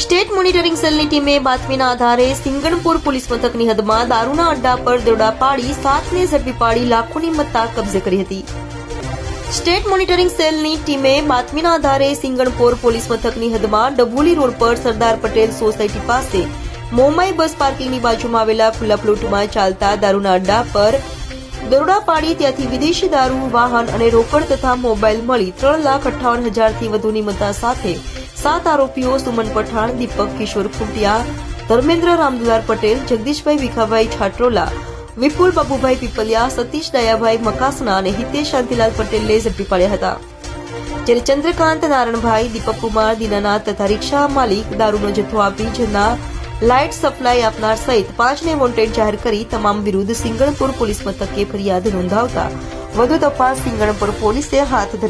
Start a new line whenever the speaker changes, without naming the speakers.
State monitoring સેલની ટીમે બાતમીના આધારે સિંગણપુર પોલીસ મથકની હદમાં દારૂના અડ્ડા પર દરોડા પાડી સાતને ઝડપી પાડી લાખોની મત્તા કબજે કરી હતી. સ્ટેટ મોનિટરિંગ સેલની ટીમે બાતમીના આધારે સિંગણપોર પોલીસ મથકની હદમાં ડભોલી રોડ પર સરદાર પટેલ સોસાયટી પાસે મોમાઈ બસ પાર્કિંગની બાજુમાં આવેલા ખુલ્લા પ્લોટમાં ચાલતા દારૂના અડ્ડા પર દરોડા પાડી ત્યાંથી વિદેશી દારૂ, વાહન અને રોકડ તથા મોબાઈલ મળી ત્રણ લાખ અઠ્ઠાવન હજારથી વધુની મત્તા સાથે સાત આરોપીઓ સુમન પઠાણ, દીપક કિશોર ખુંટિયા, ધર્મેન્દ્ર રામદુલાર પટેલ, જગદીશભાઈ વિખાભાઈ છાટ્રોલા, વિપુલ બાબુભાઈ પીપલિયા, સતીશ દયાભાઈ મકાસના અને હિતેશ શાંતિલાલ પટેલને ઝડપી પાડ્યા હતા. જ્યારે ચંદ્રકાંત નારણભાઈ, દીપક કુમાર, દીનાનાથ તથા રિક્ષા માલિક દારૂનો જથ્થો આપી જેના લાઇટ સપ્લાય આપનાર સહિત પાંચને વોન્ટેડ જાહેર કરી તમામ વિરુદ્ધ સિંગણપુર પોલીસ મથકે ફરિયાદ નોંધાવતા વધુ તપાસ સિંગણપુર પોલીસે હાથ ધરી